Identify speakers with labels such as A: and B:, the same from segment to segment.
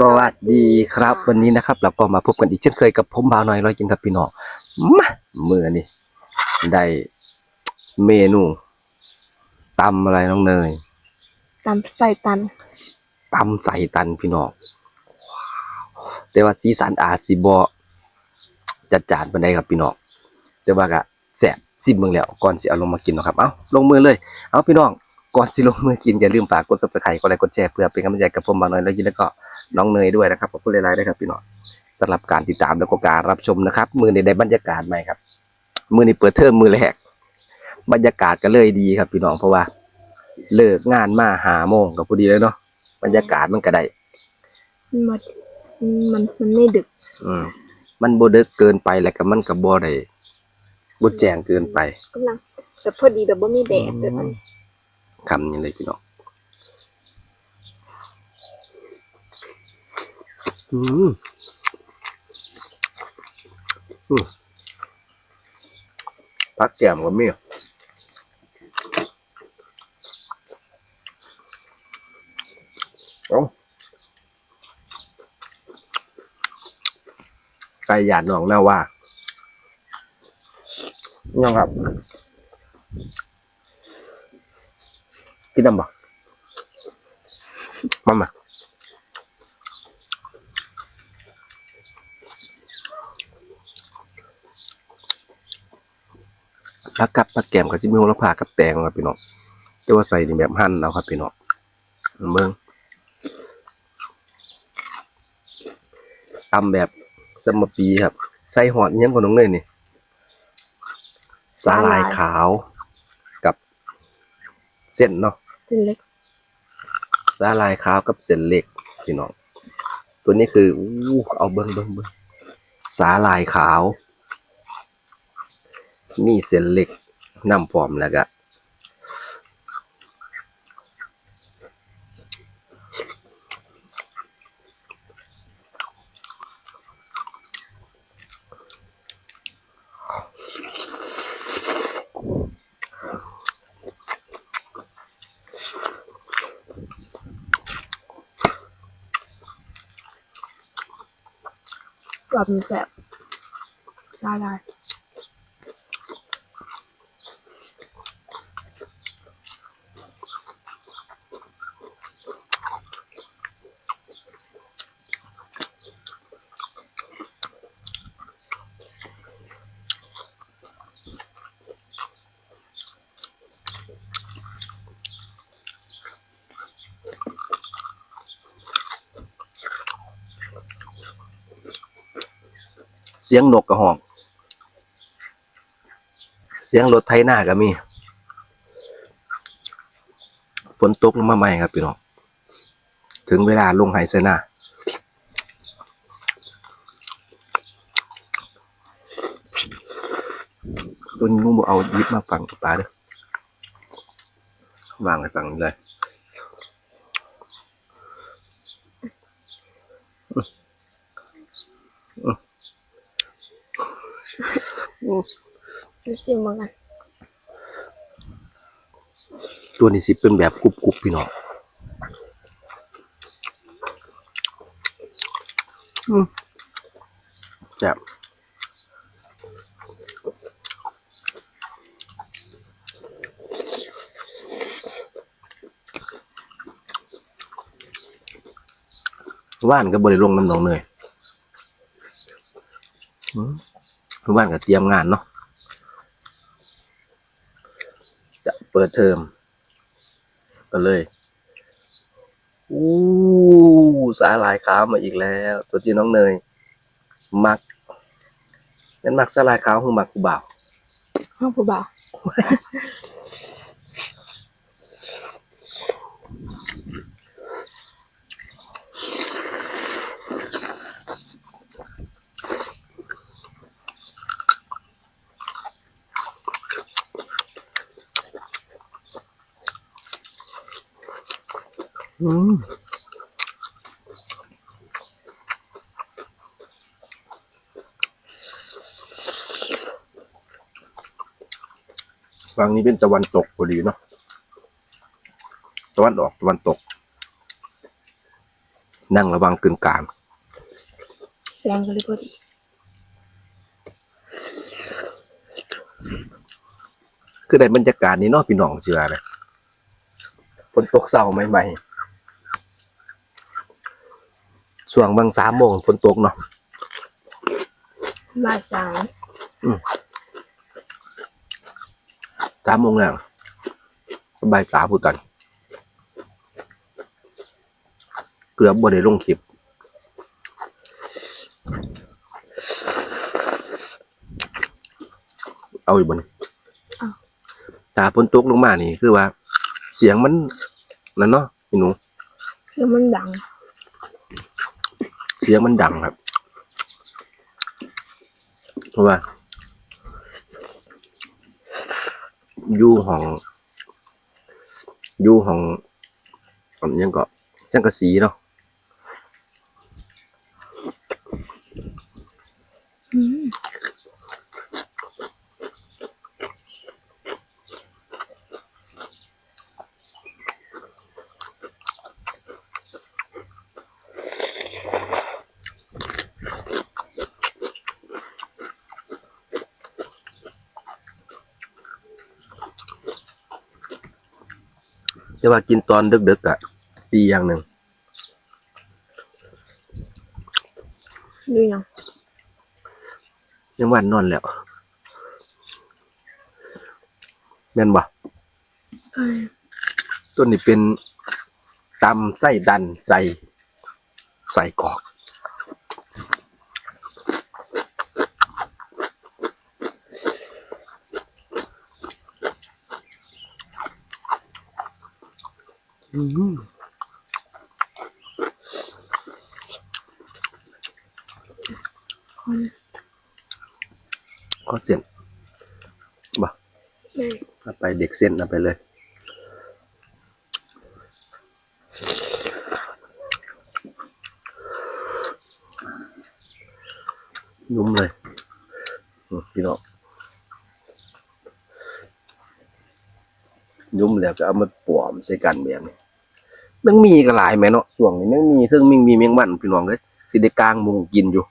A: สวัสดีครับ วันนี้นะครับ เราก็มาพบกันอีกเช่นเคยกับผมบ่าวน้อยร้อยยินครับพี่น้องมาเมื่อนี้ได้เมนูตำอะไรน้องเนย
B: ตำใส่ตัน
A: ตำใส่ตันพี่น้องว้าวแต่ว่าสีสันอาจสิบจัดจานปานใดครับพี่น้องแต่ว่าก็แซ่บซิมเบิ่งแล้วก่อนสิเอาลงมากินเนาะครับเอ้าลงมือเลย เอาพี่น้องก่อนสิลงมือกินอย่าลืมฝากกด Subscribe กดไลค์กดแชร์เพื่อเป็นกำลังใจกับผมบ่าวน้อยร้อยยินแล้วก็ น้องเนยด้วยนะครับขอบคุณหลายๆด้วยครับพี่น้องสำหรับการติดตามแล้วก็การรับชมนะครับ มือในได้บรรยากาศใหม่ครับ มือนี้เปิดเทอมมือแรกบรรยากาศก็เลยดีครับพี่น้องเพราะว่า เลิกงานมาหาโมงก็พอดีเลยเนาะบรรยากาศมันก็ได้
B: มันมันมันไม่ดึก
A: อืมมันบ่ดึกเกินไปแล้วก็มันก็บ่ได้บ่แจ้งเกินไป
B: กำลังแต่พอดีแบบว่ามีแดดแต่มัน
A: คำนี้เลยพี่น้อง อืมอืมพักแก้มก็มีเอาไก่หยาดหนองหน้าว่ายังครับ กินน้ำบ่มามา ผักกับผักแกมก็จะมีโหระพากับแตงครับพี่น้องแต่ว่าใส่นี่แบบหั่นเอาครับพี่น้องเบิ่งตำแบบสมปีครับ ใส่หอดอิหยังของน้องเนยนี่สาลายขาวกับเส้นเนาะ
B: เป็นเล็ก
A: สาลายขาวกับเส้นเล็กพี่น้อง ตัวนี้คืออู้เอาเบิ้งเบิ้งเบิ้งสาลายขาว มีเส้นเล็กน้ำพร้อมแล้วก็
B: แบบมีแบบได้ได้
A: เสียงนกกระหอง เสียงรถไถนาก็มี ฝนตกลงมาใหม่ครับพี่น้อง ถึงเวลาลงไฮเซนาตัวนี้มึงบอกเอายิบมาฟังปลาเด้อวางไว้ฟังเลย
B: ดูสิเหมือนกัน
A: ตัวนี้สิเป็นแบบกรุบกรุบๆพี่น้องอืมแบบว่านก็บริลงน้ำหนองเนย อืมว่านก็เตรียมงานเนาะจะเปิดเทอมก็เลยอู้สาหร่ายขาวมาอีกแล้ว ตัวที่น้องเนย มักนั้นมักสาหร่ายขาวคือมักกูบ่าว
B: ห้องผู้บ่าว
A: อืมฝั่งนี้เป็นตะวันตกพอดีเนาะ ตะวันออกตะวันตก นั่งระวังกึ่งกลาง
B: แซงก็เลยพอดี
A: คือได้บรรยากาศนี้เนาะพี่น้องเชื่อเลยฝนตกเศร้าใหม่ๆ ช่วงบางสามโมงฝนตกเนาะ
B: บ่ายสาม
A: สามโมงแล้วสบายตาพูดกัน เกือบบ่ได้ลงคลิปเอาอีกบนตาฝนตกลงมานี่คือว่า เสียงมันนั่นเนาะพี่หนู
B: แล้วมันดัง
A: เสียงมันดังครับ เพราะว่าอยู่ห้องอยู่ห้องอันยังก็จังกะสีเนาะ แต่ว่ากินตอนดึกๆอะดีอย่างหนึ่ง
B: ดูยัง
A: ยังวันนอนแล้วแม่นบ่
B: เอ้ย
A: ต้นนี้เป็นตำไส้ดันใส่ใส่กรอก อืม
B: คน
A: ขอเส้นบ่
B: ได้
A: เอาไปเด็กเส้นเอาไปเลยนุ่มเลยอืมพี่น้องยุ่มแล้วก็เอามาปวมใส่กันแบบนี้ แมันมีก็หลายแม่เนาะช่วงนี้แมันมีเครื่องมิงมีเมียงมันพี่น้องเลยสิได้กลางมุงกินอยู่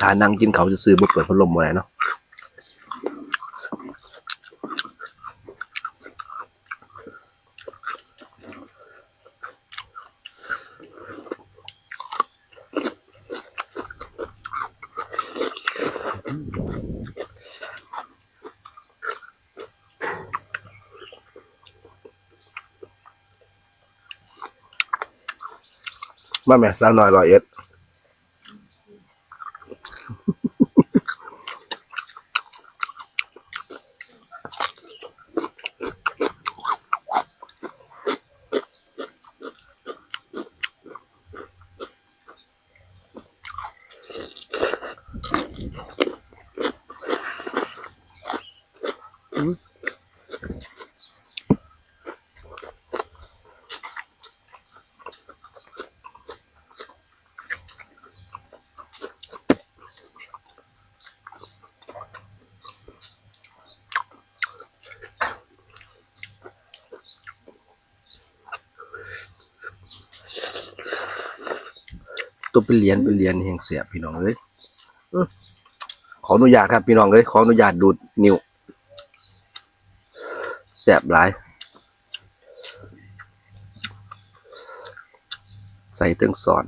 A: ถ้านั่งกินเขาจะซื้อบ่เปิดพัดลมบ่ได้เนาะมาแม่สาวน้อยร้อยเอ็ด เป็นเหรียญเป็นเหรียญแห่งเสียพี่น้องเลยขออนุญาตครับพี่น้องเลยขออนุญาตดูดนิ้วแสบหลาย ใส่เติ้งสอน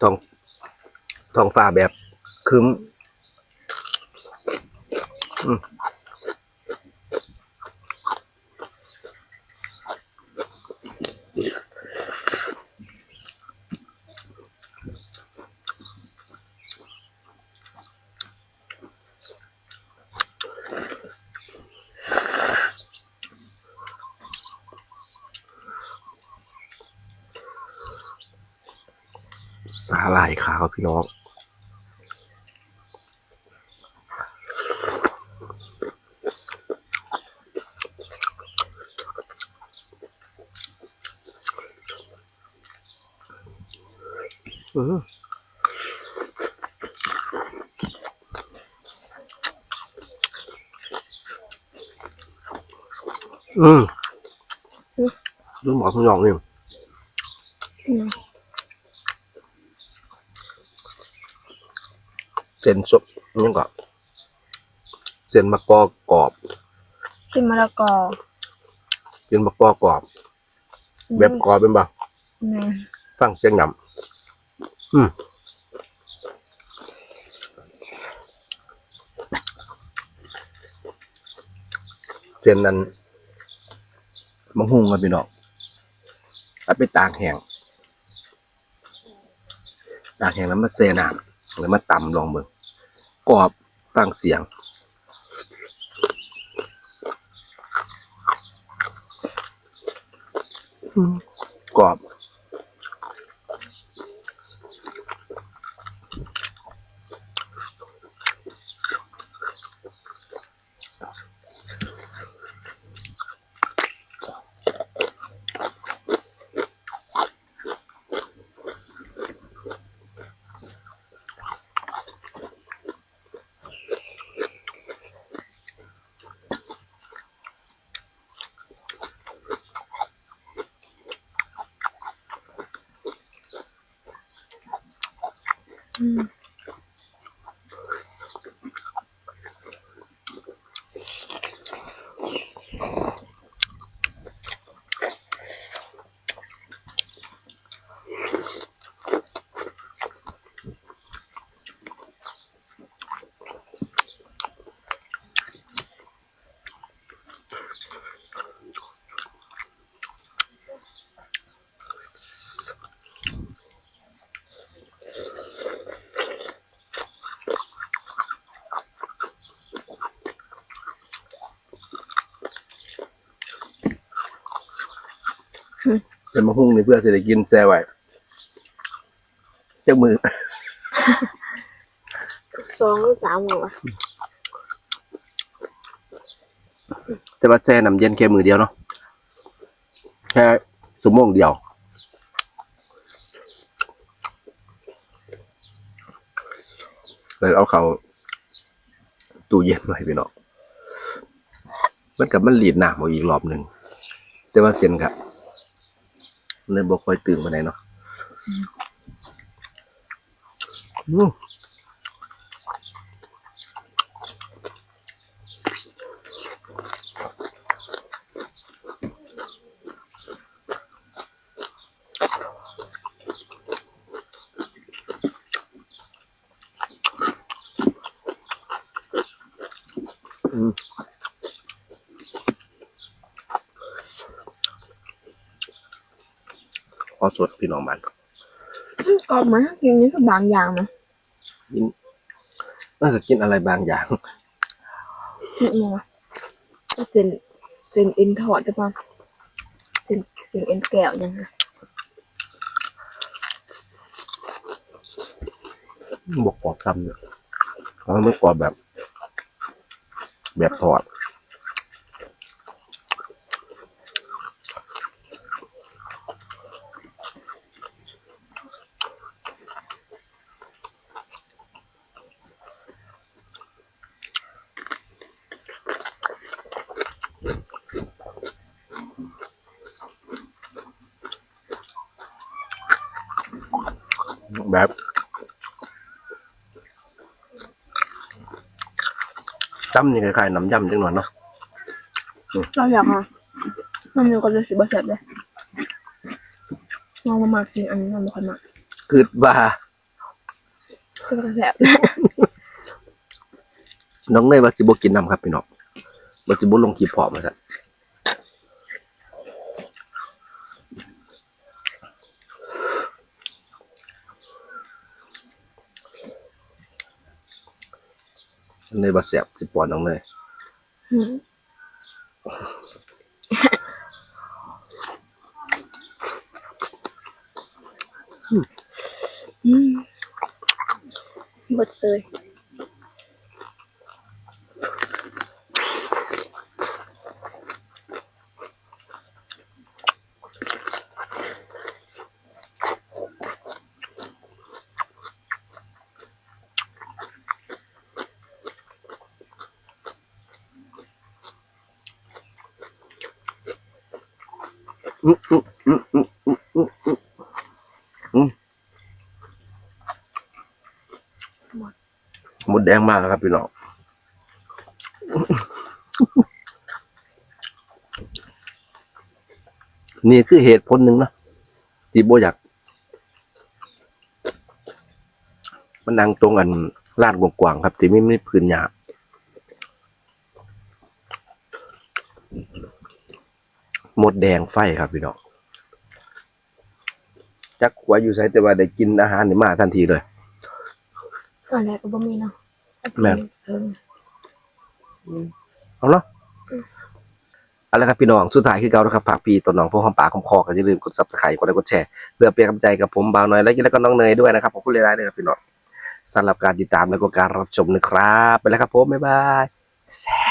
A: ทองทองฟ้าแบบครึ้มอืม สาหร่ายขาวพี่น้องอืมอืมดูหมอพี่น้องนี่
B: อืม
A: เส้นซุปนี่ก็เส้นมะกอกกรอบ
B: ชิมมะละกอ
A: เส้นมะกอกรอบ แบบกรอบเป็นบ่
B: แม่
A: ฟังเสียงหนำอืมเส้นนั้นมังหุงกันพี่น้องเอาไปตากแห้งตากแห้งแล้วมาเซน้ำแล้วมาตำลองเบิ่ง กรอบฟังเสียง กรอบ
B: อืม
A: เป็นมะฮุ่งนี่เพื่อจะได้กินแซ่ไว้เจ้ามือ
B: สองหรือสามหัว
A: แต่ว่าแช่น้ำเย็นแค่มือเดียวเนาะแค่ชั่วโมงเดียวเลยเอาเขาตู้เย็นไว้พี่น้องมันกับมันหลีดหนามาอีกรอบหนึ่งแต่ว่าเส้นครับ เลยบอกคอยตื่นมาไหนเนาะ พอสดพี่น้องมัน
B: ซึ่งกรอบเหมือนกินนี่คือบางอย่างนะ
A: กินน่าจะกินอะไรบางอย่าง
B: เนี่ยมัวก็เส้นเส้นเอ็นทอดได้ป่ะเส้นเส้นเอ็นแก้วยังไง
A: บวกกรอบซ้ำเนี่ยเขาไม่กรอบแบบ แบบทอด แบบ จ้ำนี่คล้ายๆน้ำยำจังหน่อยเนาะ
B: เราอยากอะมันอยู่กับจะสิบเสร็จเลยลองมามากินอันนี้มันไม่ค่อยมาก
A: คือว่า
B: ก็กระแสบ
A: น้องเนยว่าสิบกินน้ำครับพี่น้องว่าสิบลงกีพอมาสัก ในบาเสียบสิปอนต้องเลย
B: หมดเลย
A: หมดแดงมากแล้วครับพี่น้องนี่คือเหตุผลหนึ่งนะที่โบอยากมันนั่งตรงอันลาดกว้างๆครับที่ไม่ไม่พื้นหยา หมดแดงไฟครับพี่น้องจักขวอยู่ใช้แต่ว่าได้กินอาหารนี่มาทันทีเลย
B: ตอนแรกก็บ่มีเนาะ
A: แม่น
B: เออ
A: เอาเนาะเอาละครับพี่น้อง สุดท้ายคือเก่านะครับฝากพี่ต้นน้องพวกหอมปากหอมคอกันอย่าลืมกดซับสไครต์กดไลค์กดแชร์เพื่อเป็นกำลังใจกับผมบ่าวน้อยและแล้วก็น้องเนยด้วยนะครับขอบคุณหลายๆเลยครับพี่น้องสำหรับการติดตามและก็การรับชมนะครับ ไปแล้วครับผมบ๊ายบายแซ่บ